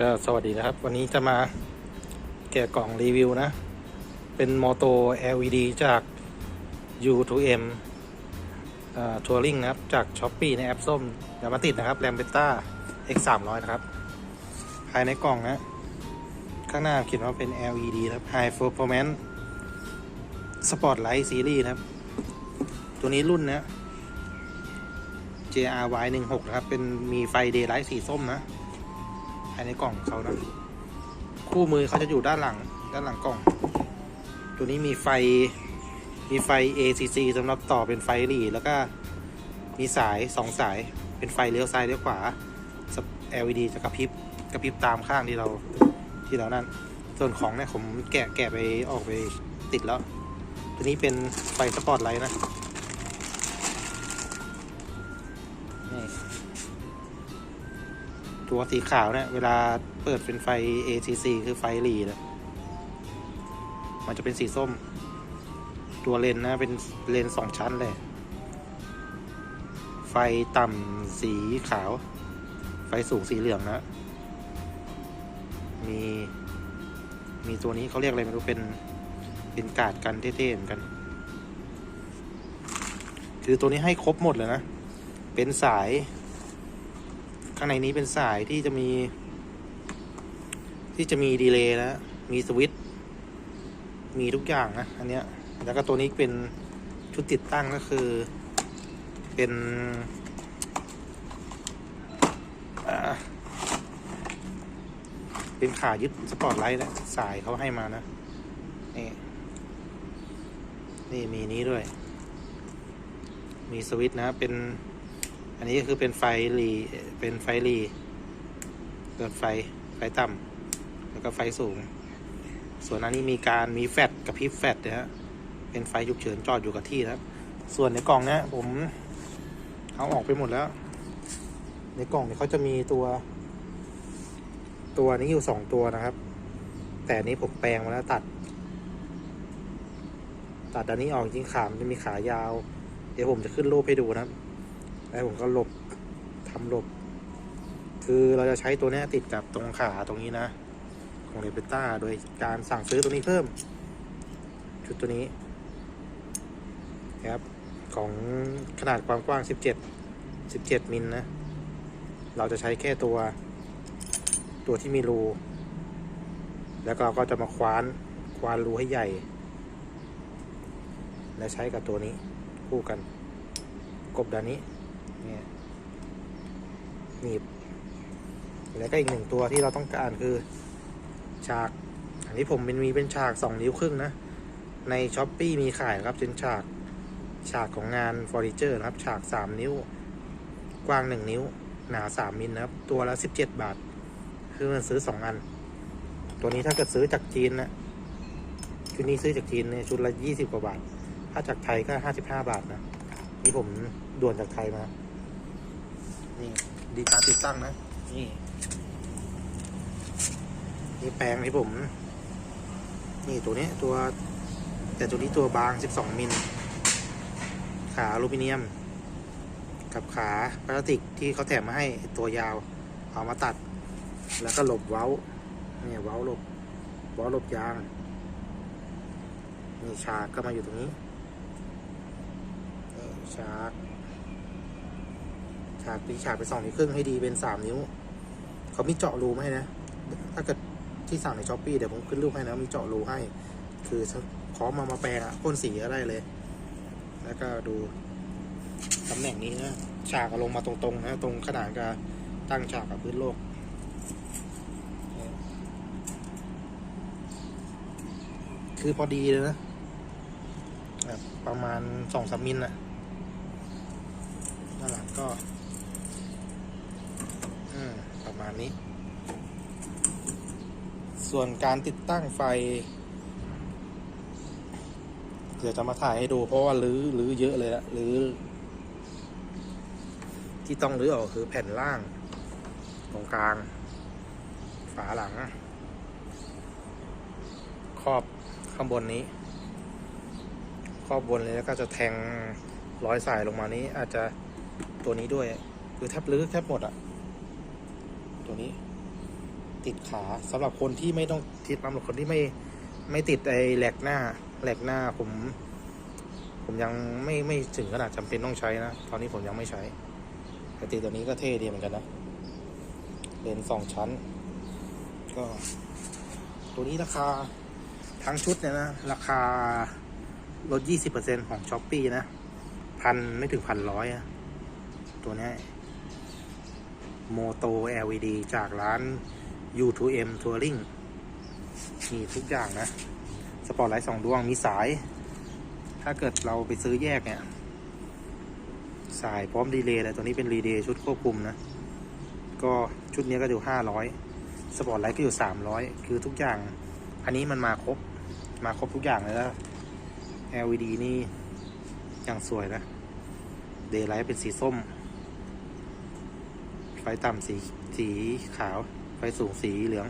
ก็สวัสดีนะครับ วันนี้จะมาแกะกล่องรีวิวนะ เป็นมอโต LED จาก U2M ทัวริงนะครับ จาก s h อ p e e ในแอปส้มอย่ามาติดนะครับแรมเบต้า X 3 0 0นะครับ ภายในกล่องนะ ข้างหน้าเขียนว่าเป็น LED นะครับ High Performance Spotlight Series นะครับ ตัวนี้รุ่นนะ JRY 1 6นะครับ เป็นมีไฟ Daylight สีส้มนะ ภายในกล่องเขานะ คู่มือเขาจะอยู่ด้านหลัง ด้านหลังกล่อง ตัวนี้มีไฟ มีไฟ ACC สำหรับต่อเป็นไฟหลีแล้วก็มีสายสองสายเป็นไฟเลี้ยวซ้ายเลี้ยวขวา LED จะกระพริบกระพริบตามข้างที่เราที่เรานั่น ส่วนของเนี่ยผมแกะแกะไปออกไปติดแล้ว ตัวนี้เป็นไฟสปอตไลท์นะนี่ ตัวสีขาวเนี่ยเวลาเปิดเป็นไฟ ACC คือไฟหลีนะมันจะเป็นสีส้ม ตัวเลนนะเป็นเลนสองชั้นเลย ไฟต่ำสีขาว ไฟสูงสีเหลืองนะ มี มีตัวนี้เขาเรียกอะไรไม่รู้เป็น เป็นกาดกันเท่ๆเหมือนกัน คือตัวนี้ให้ครบหมดเลยนะ เป็นสาย ข้างในนี้เป็นสายที่จะมี ที่จะมีดีเลย์นะมีสวิตช์มีทุกอย่างนะ อันเนี้ย แล้วก็ตัวนี้เป็นชุดติดตั้งก็คือ เป็นเป็นขายึดสปอตไลท์นะสายเขาให้มานะ นี่ นี่มีนี้ด้วย มีสวิตช์นะเป็น อันนี้ก็คือเป็นไฟรีเป็นไฟรีเปิดไฟไฟต่ำแล้วก็ไฟสูง ส่วนอันนี้มีการมีแฟลชกับพริบแฟลชนะฮะเป็นไฟฉุกเฉินจอดอยู่กับที่นะครับ ส่วนในกล่องเนี้ยผมเอาออกไปหมดแล้ว ในกล่องเนี่ยเขาจะมีตัว ตัวนี้อยู่สองตัวนะครับ แต่นี้ผมแปลงมาแล้วตัด ตัดอันนี้ออกจริงขามันจะมีขายาว เดี๋ยวผมจะขึ้นรูปให้ดูนะครับ แล้วผมก็หลบทำหลบ คือเราจะใช้ตัวนี้ติดกับตรงขาตรงนี้นะ ของเรเบต้าโดยการสั่งซื้อตัวนี้เพิ่ม ชุดตัวนี้นะครับของขนาดความกว้าง 17 17 มิลนะ เราจะใช้แค่ตัวตัวที่มีรู แล้วก็เราก็จะมาคว้านคว้านรูให้ใหญ่ และใช้กับตัวนี้คู่กัน กบด้านนี้ เนี่ยหนีบแล้วก็อีกหนึ่งตัวที่เราต้องการคือฉาก อันนี้ผมเป็นมีเป็นฉากสองนิ้วครึ่งนะ ในช้อปปีมีขายนะครับเป็นฉากฉากของงานเฟอร์นิเจอร์นะครับ ฉากสามนิ้ว กว้างหนึ่งนิ้ว หนาสามมิลนะครับ ตัวละสิบเจ็ดบาท คือมันซื้อสองอัน ตัวนี้ถ้าเกิดซื้อจากจีนนะชุดนี้ซื้อจากจีนเนี่ยชุดละยี่สิบกว่าบาท ถ้าจากไทยก็ห้าสิบห้าบาทนะ นี่ผมด่วนจากไทยมา นี่ดีการติดตั้งนะ นี่นี่แปลงที่ผม นี่ตัวนี้ตัว แต่ตัวนี้ตัวบาง 12 มิล ขาอลูมิเนียม กับขาพลาสติกที่เขาแถมมาให้ตัวยาว เอามาตัด แล้วก็หลบเว้าเนี่ยเว้าหลบเว้าหลบยางนี่ฉากก็มาอยู่ตรงนี้นี่ฉาก ฉากตีฉากไปสองนิ้วครึ่งให้ดีเป็นสามนิ้ว เขามีเจาะรูให้นะ ถ้าเกิดที่สั่งในช้อปปี้เดี๋ยวผมขึ้นรูปให้นะมีเจาะรูให้ คือพร้อมมามาแปลงอะพ่นสีก็ได้เลย แล้วก็ดูตำแหน่งนี้นะฉากลงมาตรงๆนะตรงขนาดกับตั้งฉากกับพื้นโลกคือพอดีเลยนะแบบประมาณสองสามมิลนะด้านหลังก็ ประมาณนี้ ส่วนการติดตั้งไฟ เดี๋ยวจะมาถ่ายให้ดู เพราะว่ารื้อรื้อเยอะเลยละรื้อที่ต้องรื้อออกคือแผ่นล่าง ตรงกลาง ฝาหลัง ครอบข้างบนนี้ ครอบบนเลยแล้วก็จะแทงร้อยสายลงมานี้อาจจะตัวนี้ด้วย คือแทบรื้อแทบหมดอะ ตัวนี้ ติดขาสำหรับคนที่ไม่ต้องติดสำหรับคนที่ไม่ไม่ติดไอ้แหลกหน้าแหลกหน้าผม ผมยังไม่ไม่ถึงขนาดจำเป็นต้องใช้นะตอนนี้ผมยังไม่ใช้แต่ติดตัวนี้ก็เท่ดีเหมือนกันนะเลนสองชั้น ก็ ตัวนี้ราคาทั้งชุดเนี่ยนะ ราคาลด 20%ของช้อปปีนะ พันไม่ถึงพันร้อยอะตัวเนี้ โมโต LED จากร้าน U2M Touring มีทุกอย่างนะ สปอร์ตไลท์สองดวงมีสาย ถ้าเกิดเราไปซื้อแยกเนี่ย สายพร้อมดีเลย์อะไรตัวนี้เป็นรีเดย์ชุดควบคุมนะ ก็ชุดนี้ก็อยู่ห้าร้อยสปอร์ตไลท์ก็อยู่สามร้อยคือทุกอย่าง อันนี้มันมาครบ มาครบทุกอย่างเลยแล้ว LED นี่อย่างสวยนะ เดย์ไลท์เป็นสีส้ม ไฟต่ำสีสีขาว ไฟสูงสีเหลือง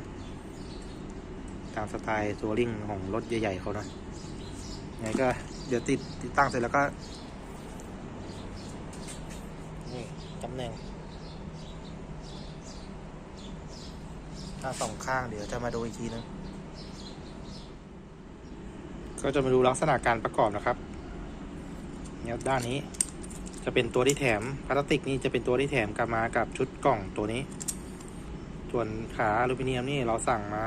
ตามสไตล์ทัวริงของรถใหญ่ๆเขานะไงก็เดี๋ยวติดติดตั้งเสร็จแล้วก็ นี่ตำแหน่งถ้าสองข้างเดี๋ยวจะมาดูอีกทีนึงก็จะมาดูลักษณะการประกอบนะครับเนี่ยด้านนี้ จะเป็นตัวที่แถมพลาสติกนี่จะเป็นตัวที่แถมกลับมากับชุดกล่องตัวนี้ ส่วนขาอลูมิเนียมนี่เราสั่งมา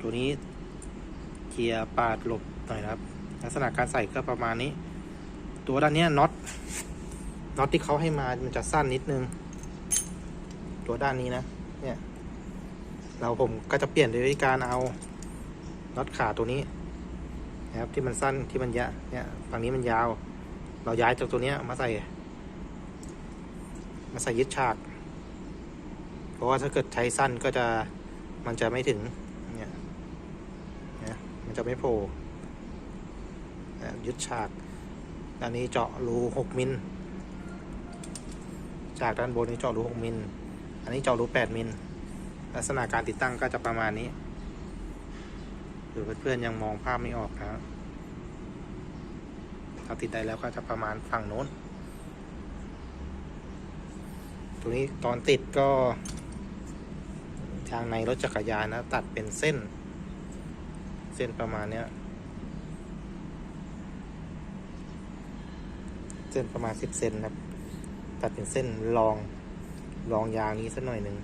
ตัวนี้เกียร์ปาดหลบหน่อยนะครับ ลักษณะการใส่ก็ประมาณนี้ ตัวด้านนี้น็อตน็อตที่เขาให้มามันจะสั้นนิดนึง ตัวด้านนี้นะ เนี่ย เราผมก็จะเปลี่ยนโดยวิธีการเอาน็อตขาตัวนี้นะครับที่มันสั้นที่มันยะเนี่ยฝั่งนี้มันยาว เราย้ายจากตัวนี้มาใส่ มาใส่ยึดฉาก เพราะว่าถ้าเกิดใช้สั้นก็จะมันจะไม่ถึงเนี่ยนะมันจะไม่โผล่ยึดฉากด้านนี้เจาะรูหกมิลจากด้านบนนี้เจาะรูหกมิลอันนี้เจาะรูแปดมิลลักษณะการติดตั้งก็จะประมาณนี้หรือเพื่อนๆยังมองภาพไม่ออกนะครับ ถ้าติดได้แล้วก็จะประมาณฝั่งโน้นตัวนี้ตอนติดก็ ทางในรถจักรยานนะ ตัดเป็นเส้น เส้นประมาณเนี้ย เส้นประมาณสิบเซนครับ ตัดเป็นเส้นรองรองยางนี้สักหน่อยหนึ่ง